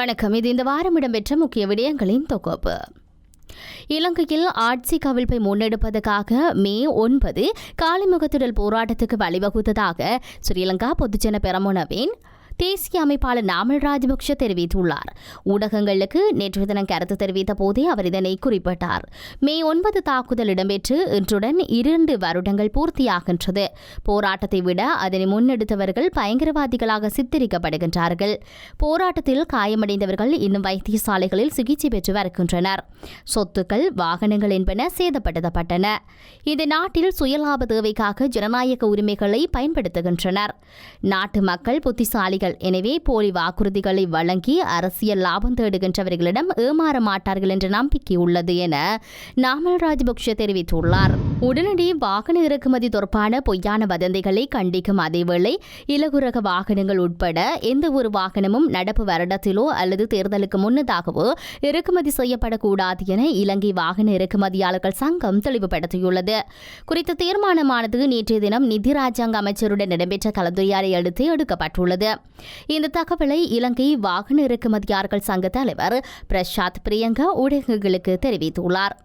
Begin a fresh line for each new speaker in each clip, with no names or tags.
வணக்கம். இது இந்த வாரம் இடம்பெற்ற முக்கிய விடயங்களின் தொகுப்பு. இலங்கையில் ஆட்சி கவிழ்ப்பை முன்னெடுப்பதற்காக மே ஒன்பது காலிமுகத்திடல் போராட்டத்துக்கு வழிவகுத்ததாக ஸ்ரீலங்கா பொதுஜன பெரமுனவின் தேசிய அமைப்பாளர் நாமல் ராஜபக்ஷ தெரிவித்துள்ளார். ஊடகங்களுக்கு நேற்று தினம் கருத்து தெரிவித்த போதே அவர் இதனை குறிப்பிட்டார். மே ஒன்பது தாக்குதல் இடம்பெற்று இன்றுடன் இரண்டு வருடங்கள் பூர்த்தியாகின்றது. போராட்டத்தை விட அதனை முன்னெடுத்தவர்கள் பயங்கரவாதிகளாக சித்தரிக்கப்படுகின்றார்கள். போராட்டத்தில் காயமடைந்தவர்கள் இன்னும் வைத்தியசாலைகளில் சிகிச்சை பெற்று வருகின்றனர். சொத்துக்கள் வாகனங்கள் என்பன சேதப்படுத்தப்பட்டன. இந்த நாட்டில் சுயலாப தேவைக்காக ஜனநாயக உரிமைகளை பயன்படுத்துகின்றனர். நாட்டு மக்கள் புத்திசாலிகள் எனவே போலி வாக்குறுதிகளை வழங்கி அரசியல் லாபம் தேடுகின்றவர்களிடம் ஏமாற மாட்டார்கள் என்ற நம்பிக்கை உள்ளது என நாமல் ராஜபக்ஷ தெரிவித்துள்ளார். உடனடி வாகன இறக்குமதி தொடர்பான பொய்யான வதந்திகளை கண்டிக்கும் அதேவேளை இலகுரக வாகனங்கள் உட்பட எந்த ஒரு வாகனமும் நடப்பு வருடத்திலோ அல்லது தேர்தலுக்கு முன்னதாகவோ இறக்குமதி செய்யப்படக்கூடாது என இலங்கை வாகன இறக்குமதியாளர்கள் சங்கம் தெளிவுபடுத்தியுள்ளது. குறித்த தீர்மானமானது நேற்றைய தினம் நிதி ராஜாங்க அமைச்சருடன் இடம்பெற்ற கலந்துரையாடலை அடுத்து எடுக்கப்பட்டுள்ளது. இந்த தகவலை இலங்கை வாகன இறக்குமதியாளர்கள் சங்க தலைவர் பிரசாத் பிரியங்கா ஊடகங்களுக்கு தெரிவித்துள்ளார்.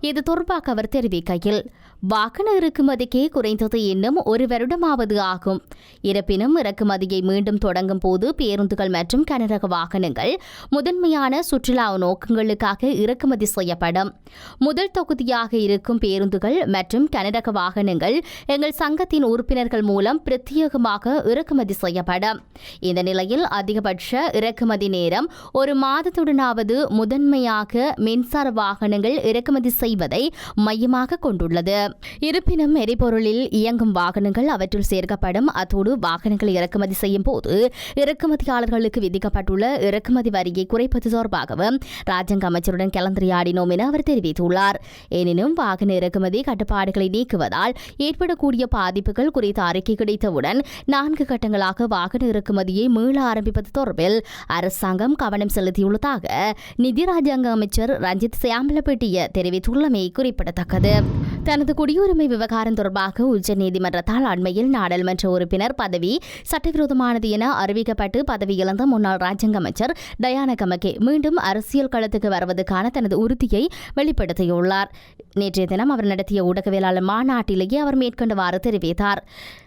இது தொடர்பாக அவர் தெரிவிக்கையில் வாகன இறக்குமதிக்கே குறைந்தது இன்னும் ஒரு வருடமாவது ஆகும். இருப்பினும் இறக்குமதியை மீண்டும் தொடங்கும் போது பேருந்துகள் மற்றும் கனரக வாகனங்கள் முதன்மையான சுற்றுலா நோக்கங்களுக்காக இறக்குமதி செய்யப்படும். முதல் தொகுதியாக இருக்கும் பேருந்துகள் மற்றும் கனரக வாகனங்கள் எங்கள் சங்கத்தின் உறுப்பினர்கள் மூலம் பிரத்யேகமாக இறக்குமதி செய்யப்படும். இந்த நிலையில் அதிகபட்ச இறக்குமதி நேரம் ஒரு மாதத்துடனாவது முதன்மையாக மின்சார வாகனங்கள் இறக்குமதி செய்வதை மையமாக கொண்டுள்ளது. இருப்பினும் எரிபொருளில் இயங்கும் வாகனங்கள் அவற்றில் சேர்க்கப்படும் அத்தோடு வாகனங்களை இறக்குமதி செய்யும் போது இறக்குமதியாளர்களுக்கு விதிக்கப்பட்டுள்ள இறக்குமதி வரியை குறைப்பது தொடர்பாகவும் ராஜாங்க அமைச்சருடன் கலந்துரையாடினோம் என அவர் தெரிவித்துள்ளார். எனினும் வாகன இறக்குமதி கட்டுப்பாடுகளை நீக்குவதால் ஏற்படக்கூடிய பாதிப்புகள் குறித்த அறிக்கை கிடைத்தவுடன் நான்கு கட்டங்களாக வாகன இறக்குமதியை மீள ஆரம்பிப்பது தொடர்பில் அரசாங்கம் கவனம் செலுத்தியுள்ளதாக நிதி ராஜாங்க அமைச்சர் ரஞ்சித் சியாம்பலப்பேட்டிய தெரிவித்துள்ளமை குறிப்பிடத்தக்கது. தனது குடியுரிமை விவகாரம் தொடர்பாக உச்சநீதிமன்றத்தால் அண்மையில் நாடாளுமன்ற உறுப்பினர் பதவி சட்டவிரோதமானது என அறிவிக்கப்பட்டு பதவி இழந்த முன்னாள் ராஜ்யங்க அமைச்சர் டயானா கமகே மீண்டும் அரசியல் களத்துக்கு வருவதற்கான தனது உறுதியை வெளிப்படுத்தியுள்ளார். நேற்றைய தினம் அவர் நடத்திய ஊடகவியலாளர் மாநாட்டிலேயே அவர் மேற்கொண்டவாறு தெரிவித்தார்.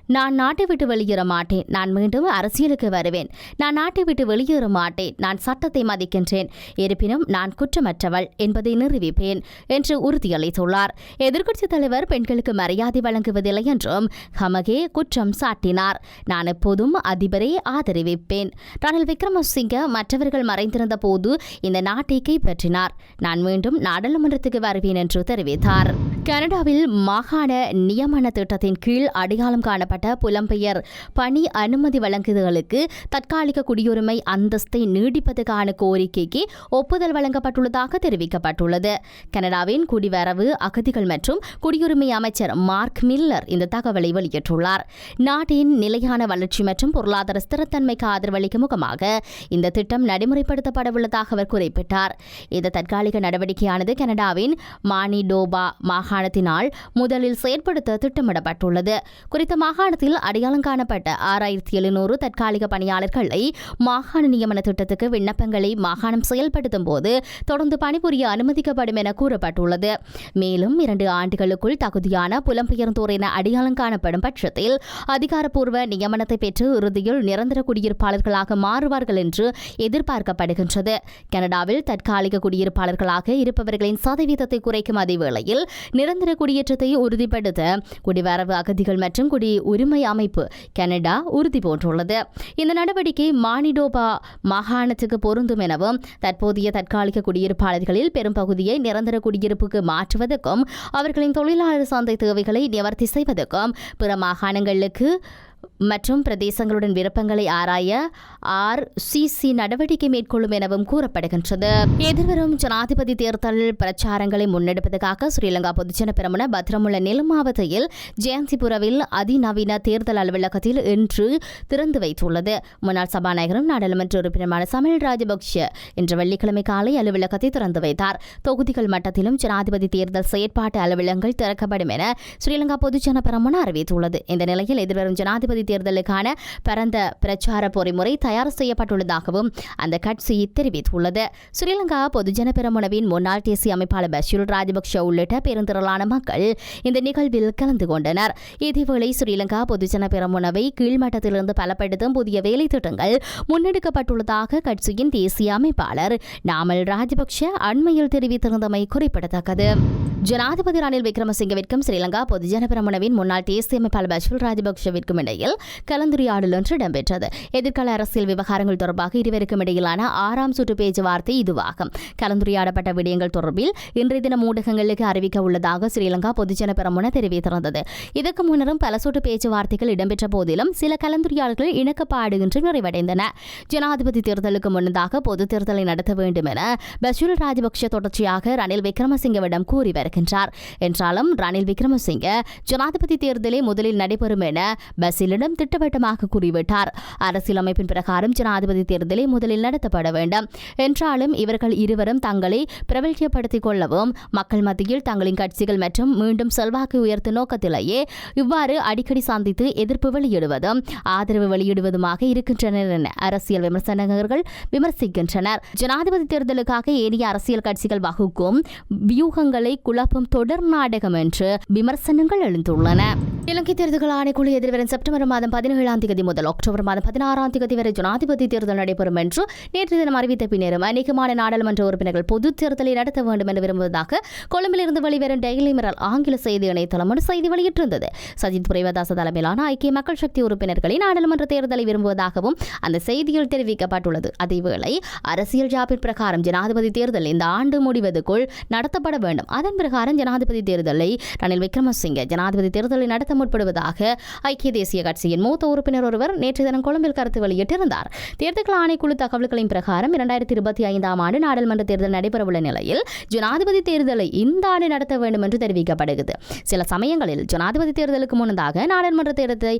நான் நாட்டை விட்டு வெளியேற மாட்டேன். நான் மீண்டும் அரசியலுக்கு வருவேன். நான் நாட்டை விட்டு வெளியேற மாட்டேன். நான் சட்டத்தை மதிக்கின்றேன். இருப்பினும் நான் குற்றமற்றவள் என்பதை நிரூபிப்பேன் என்று உறுதியளித்துள்ளார். எதிர்க்கட்சித் தலைவர் பெண்களுக்கு மரியாதை வழங்குவதில்லை என்றும் ஹமகே குற்றம் சாட்டினார். நான் எப்போதும் அதிபரை ஆதரவிப்பேன் ரணில் விக்ரமசிங்க மற்றவர்கள் மறைந்திருந்த போது இந்த நாட்டை கைப்பற்றினார். நான் மீண்டும் நாடாளுமன்றத்துக்கு வருவேன் என்று தெரிவித்தார். கனடாவில் மாகாண நியமன திட்டத்தின் கீழ் அடையாளம் காணப்பட்ட புலம்பெயர். பணி அனுமதி வழங்குதலுக்கு தற்காலிக குடியுரிமை அந்தஸ்தை நீடிப்பதற்கான கோரிக்கைக்கு ஒப்புதல் வழங்கப்பட்டுள்ளதாக தெரிவிக்கப்பட்டுள்ளது. கனடாவின் குடிவரவு அகதிகள் மற்றும் குடியுரிமை அமைச்சர் மார்க் மில்லர் இந்த தகவலை வெளியிட்டுள்ளார். நாட்டின் நிலையான வளர்ச்சி மற்றும் பொருளாதார ஸ்திரத்தன்மைக்கு ஆதரவளிக்கும் முகமாக இந்த திட்டம் நடைமுறைப்படுத்தப்படவுள்ளதாக அவர் குறிப்பிட்டார். இந்த தற்காலிக நடவடிக்கையானது கனடாவின் மானிடோபா மாகாணத்தினால் முதலில் செயற்படுத்த திட்டமிடப்பட்டுள்ளது. குறித்த மாகாண மாகாணத்தில் அடையாளம் காணப்பட்ட ஆறாயிரத்தி எழுநூறு தற்காலிக பணியாளர்களை மாகாண நியமன திட்டத்துக்கு விண்ணப்பங்களை மாகாணம் செயல்படுத்தும் போது தொடர்ந்து பணிபுரிய அனுமதிக்கப்படும் என கூறப்பட்டுள்ளது. மேலும் இரண்டு ஆண்டுகளுக்குள் தகுதியான புலம்பெயர்ந்தோர் என அடையாளம் காணப்படும் பட்சத்தில் அதிகாரப்பூர்வ நியமனத்தை பெற்று இறுதியில் நிரந்தர குடியிருப்பாளர்களாக மாறுவார்கள் என்று எதிர்பார்க்கப்படுகின்றது. கனடாவில் தற்காலிக குடியிருப்பாளர்களாக இருப்பவர்களின் சதவீதத்தை குறைக்கும் அதே வேளையில் நிரந்தர குடியேற்றத்தை உறுதிப்படுத்த குடிவரவு அகதிகள் மற்றும் குடி உரிமை அமைப்பு கனடா உறுதி போன்றுள்ளது. இந்த நடவடிக்கை மானிடோபா மாகாணத்துக்கு பொருந்தும் எனவும் தற்போதைய தற்காலிக குடியிருப்பாளர்களில் பெரும்பகுதியை நிரந்தர குடியிருப்புக்கு மாற்றுவதற்கும் அவர்களின் தொழிலாளர் சந்தை தேவைகளை நிவர்த்தி செய்வதற்கும் பிற மாகாணங்களுக்கு மற்றும் பிரதேசங்களுடன் விருப்பங்களை ஆராய ஆர் சிசி நடவடிக்கை மேற்கொள்ளும் எனவும் கூறப்படுகின்றது. எதிர்வரும் ஜனாதிபதி தேர்தல் பிரச்சாரங்களை முன்னெடுப்பதற்காக ஸ்ரீலங்கா பொதுஜன பெரமுன பத்திரமுள்ள நெல் மாவட்டத்தில் ஜெயந்திபுரவில் அதிநவீன தேர்தல் அலுவலகத்தில் இன்று திறந்து வைத்துள்ளது. முன்னாள் சபாநாயகரும் நாடாளுமன்ற உறுப்பினருமான சமில் ராஜபக்ஷ இன்று வெள்ளிக்கிழமை காலை அலுவலகத்தை திறந்து வைத்தார். தொகுதிகள் மட்டத்திலும் ஜனாதிபதி தேர்தல் செயற்பாட்டு அலுவலகங்கள் திறக்கப்படும் என ஸ்ரீலங்கா பொதுஜன பெரமுன அறிவித்துள்ளது. இந்த நிலையில் எதிர்வரும் ஜனாதிபதி ஜனாதிபதி தேர்தலுக்கான பரந்த பிரச்சார பொறிமுறை தயார் செய்யப்பட்டுள்ளதாகவும் அந்த கட்சி தெரிவித்துள்ளது. ஸ்ரீலங்கா பொதுஜன பெரமுனவின் முன்னாள் தேசிய அமைப்பாளர் பஷீர் ராஜபக்ஷ உள்ளிட்ட பெருந்திரளான மக்கள் இந்த நிகழ்வில் கலந்து கொண்டனர். இதேவேளை ஸ்ரீலங்கா பொதுஜன பெரமுனவை கீழ்மட்டத்திலிருந்து பலப்படுத்தும் புதிய வேலை திட்டங்கள் முன்னெடுக்கப்பட்டுள்ளதாக கட்சியின் தேசிய அமைப்பாளர் நாமல் ராஜபக்ஷ அண்மையில் தெரிவித்திருந்தமை குறிப்பிடத்தக்கது. ஜனாதிபதி ரணில் விக்ரமசிங்கவிற்கும் ஸ்ரீலங்கா பொதுஜன பெரமுனவின் முன்னாள் தேசிய அமைப்பாளர் பஷீர் ராஜபக்ஷவிற்கும் இடையில் கலந்துரையாடல் ஒன்று இடம்பெற்றது. எதிர்கால அரசியல் விவகாரங்கள் தொடர்பாக இருவருக்கும் இடையிலான ஆறாம் சுற்று பேச்சுவார்த்தை இதுவாகும். கலந்துரையாடப்பட்ட விடயங்கள் தொடர்பில் இன்றைய தினம் ஊடகங்களுக்கு அறிவிக்க உள்ளதாக ஸ்ரீலங்கா பொதுஜன பெரமுன தெரிவித்திருந்தது. இதற்கு முன்னரும் பல சுற்று பேச்சுவார்த்தைகள் இடம்பெற்ற போதிலும் சில கலந்துரையாடல்கள் இணக்கப்பாடு இணக்கப்பாடுகின்றி நிறைவடைந்தன. ஜனாதிபதி தேர்தலுக்கு முன்னதாக பொது தேர்தலை நடத்த வேண்டும் என பஷீர் ராஜபக்ஷ தொடர்ச்சியாக ரணில் விக்ரமசிங்கவிடம் கூறி வருகின்றார். என்றாலும் ரணில் விக்ரமசிங்க ஜனாதிபதி தேர்தலே முதலில் நடைபெறும் என பசிலிடம் திட்டவட்டமாக கூறிவிட்டார். அரசியலமைப்பின் பிரகாரம் ஜனாதிபதி தேர்தலை முதலில் நடத்தப்பட வேண்டும். என்றாலும் இவர்கள் இருவரும் தங்களை பிரபல்யப்படுத்திக் கொள்ளவும் மக்கள் மத்தியில் தங்களின் கட்சிகள் மற்றும் மீண்டும் செல்வாக்கு உயர்த்தும் நோக்கத்திலேயே இவ்வாறு அடிக்கடி சந்தித்து எதிர்ப்பு வெளியிடுவதும் ஆதரவு வெளியிடுவதுமாக இருக்கின்றனர் என அரசியல் விமர்சனர்கள் விமர்சிக்கின்றனர். ஜனாதிபதி தேர்தலுக்காக ஏனைய அரசியல் கட்சிகள் வகுக்கும் வியூகங்களை குழப்பும் தொடர் நாடகம் என்று விமர்சனங்கள் எழுந்துள்ளன. இலங்கை தேர்தல் ஆணைக்குழு எதிர்வரும் செப்டம்பர் மாதம் பதினேழாம் தேதி முதல் அக்டோபர் மாதம் பதினாறாம் தேதி வரை ஜனாதிபதி தேர்தல் நடைபெறும் என்று நேற்று தினம் அறிவித்த பின்னரும் அநேகமான நாடாளுமன்ற உறுப்பினர்கள் பொது தேர்தலை நடத்த வேண்டும் என்று விரும்புவதாக கொழும்பிலிருந்து வெளிவரும் டெய்லி மிரல் ஆங்கில செய்தி இணையதளம் ஒரு செய்தி வெளியிட்டிருந்தது. சஜித் பிரேமதாச தலைமையிலான ஐக்கிய மக்கள் சக்தி உறுப்பினர்களை நாடாளுமன்ற தேர்தலை விரும்புவதாகவும் அந்த செய்தியில் தெரிவிக்கப்பட்டுள்ளது. அதேவேளை அரசியல் ஜாபின் பிரகாரம் ஜனாதிபதி தேர்தல் இந்த ஆண்டு முடிவதுக்குள் நடத்தப்பட வேண்டும். அதன் பிரகாரம் ஜனாதிபதி தேர்தலை ரணில் விக்ரமசிங்க ஜனாதிபதி தேர்தலை நடத்த முற்படுவதாக ஐக்கிய தேசிய கட்சியின் மூத்த உறுப்பினர் ஒருவர் நேற்று தினம் கொழும்பில் கருத்து வெளியிட்டிருந்தார். தேர்தல் ஆணைக்குழு தகவல்களின் பிரகாரம் இரண்டாயிரத்தி இருபத்தி ஐந்தாம் ஆண்டு நாடாளுமன்ற தேர்தல் நடைபெறவுள்ள நிலையில் ஜனாதிபதி தேர்தலை இந்த ஆண்டு நடத்த வேண்டும் என்று தெரிவிக்கப்படுகிறது. சில சமயங்களில் ஜனாதிபதி தேர்தலுக்கு முன்னதாக நாடாளுமன்ற தேர்தலை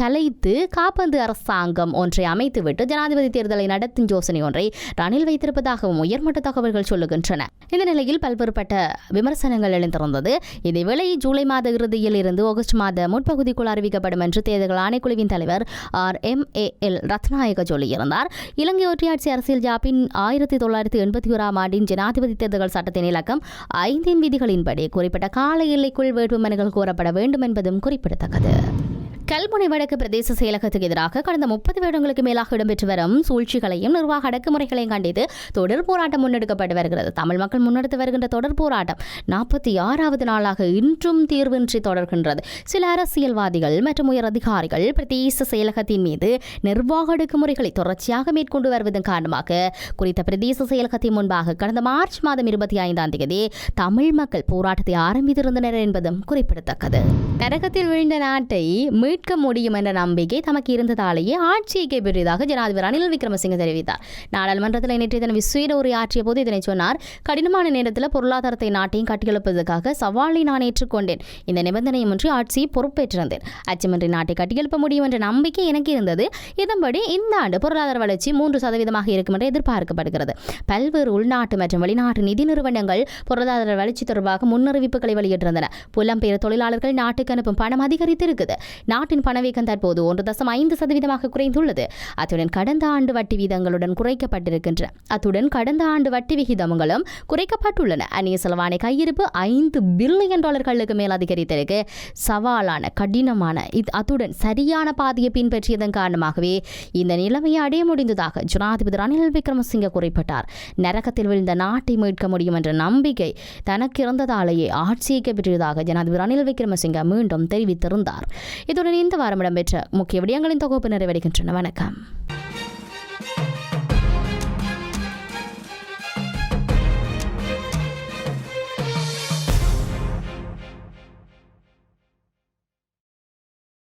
கலைத்து காப்பந்து அரசாங்கம் ஒன்றை அமைத்துவிட்டு ஜனாதிபதி தேர்தலை நடத்தும் யோசனை ஒன்றை ரணில் வைத்திருப்பதாகவும் உயர்மட்ட தகவல்கள் சொல்லுகின்றன. இந்த நிலையில் பல்வேறுபட்ட விமர்சனங்கள் எழுந்திருந்தது. இதேவேளை ஜூலை மாத இறுதியில் இருந்து ஆகஸ்ட் மாத முற்பகுதிக்குள் அறிவிக்கப்படும் என்று தேர்தல் ஆணைக்குழுவின் தலைவர் R. M. A. L. Rathnayake சொல்லியிருந்தார். இலங்கை ஒற்றையாட்சி அரசியல் ஜாப்பின் ஆயிரத்தி தொள்ளாயிரத்தி எண்பத்தி ஓராம் ஆண்டின் ஜனாதிபதி தேர்தல்கள் சட்டத்தின் இலக்கம் ஐந்தின் விதிகளின்படி குறிப்பிட்ட கால எல்லைக்குள் வேட்புமனுகள் கோரப்பட வேண்டும் என்பதும் குறிப்பிடத்தக்கது. கல்முனை வடக்கு பிரதேச செயலகத்துக்கு எதிராக கடந்த முப்பது வருடங்களுக்கு மேலாக இடம்பெற்று வரும் சூழ்ச்சிகளையும் நிர்வாக அடக்குமுறைகளையும் கண்டித்து தொடர் போராட்டம் முன்னெடுக்கப்பட்டு வருகிறது. தமிழ் மக்கள் முன்னெடுத்து வருகின்ற தொடர் போராட்டம் நாற்பத்தி ஆறாவது நாளாக இன்றும் தீர்வின்றி தொடர்கின்றது. சில அரசியல்வாதிகள் மற்றும் உயர் அதிகாரிகள் பிரதேச செயலகத்தின் மீது நிர்வாக அடக்குமுறைகளை தொடர்ச்சியாக மேற்கொண்டு வருவதன் காரணமாக குறித்த பிரதேச செயலகத்தின் முன்பாக கடந்த மார்ச் மாதம் இருபத்தி ஐந்தாம் தேதி தமிழ் மக்கள் போராட்டத்தை ஆரம்பித்திருந்தனர் என்பதும் குறிப்பிடத்தக்கது. நரகத்தில் விழுந்த நாட்டை மீட் மீட்க முடியும் என்ற நம்பிக்கை தமக்கு இருந்ததாலேயே ஆட்சியை கைப்பற்றியதாக ஜனாதிபதி ரணில் விக்ரமசிங்க தெரிவித்தார். நாடாளுமன்றத்தில் நேற்றைய தினம் விஸ்வீர உரையாற்றிய போது இதனை சொன்னார். கடினமான நேரத்தில் பொருளாதாரத்தை நாட்டையும் கட்டியெழுப்பதற்காக சவாலை நான் ஏற்றுக்கொண்டேன். இந்த நிபந்தனையுமின்றி ஆட்சியை பொறுப்பேற்றிருந்தேன். அச்சமின்றி நாட்டை கட்டியெழுப்ப முடியும் என்ற நம்பிக்கை எனக்கு இருந்தது. இதன்படி இந்த ஆண்டு பொருளாதார வளர்ச்சி மூன்று சதவீதமாக இருக்கும் என்று எதிர்பார்க்கப்படுகிறது. பல்வேறு உள்நாட்டு மற்றும் வெளிநாட்டு நிதி நிறுவனங்கள் பொருளாதார வளர்ச்சி தொடர்பாக முன்னறிவிப்புகளை வெளியிட்டிருந்தன. புலம்பெயர் தொழிலாளர்கள் நாட்டுக்கு அனுப்பும் பணம் அதிகரித்திருக்குது. நாட்டின் பணவீக்கம் தற்போது ஒன்று தசம் ஐந்து சதவீதமாக குறைந்துள்ளது. அத்துடன் கடந்த ஆண்டு வட்டி வீதங்களுடன் குறைக்கப்பட்டிருக்கின்றன அத்துடன் கடந்த ஆண்டு வட்டி விகிதங்களும் குறைக்கப்பட்டுள்ளன. அந்நிய செலவான கையிருப்பு ஐந்து பில்லியன் டாலர்களுக்கு மேல் அதிகரித்திருக்கு. சவாலான கடினமான இது அத்துடன் சரியான பாதையை பின்பற்றியதன் காரணமாகவே இந்த நிலைமையை அடைய முடிந்ததாக ஜனாதிபதி ரணில் விக்ரமசிங்க குறிப்பிட்டார். நரகத்தில் விழுந்த நாட்டை மீட்க முடியும் என்ற நம்பிக்கை தனக்கு இருந்ததாலேயே ஆட்சியை பெற்றதாக ஜனாதிபதி ரணில் விக்ரமசிங்க மீண்டும் தெரிவித்திருந்தார். இதுடன் இந்த வாரம் இடம்பெற்ற முக்கிய விடயங்களின் தொகுப்பு நிறைவடைகின்றன. வணக்கம்.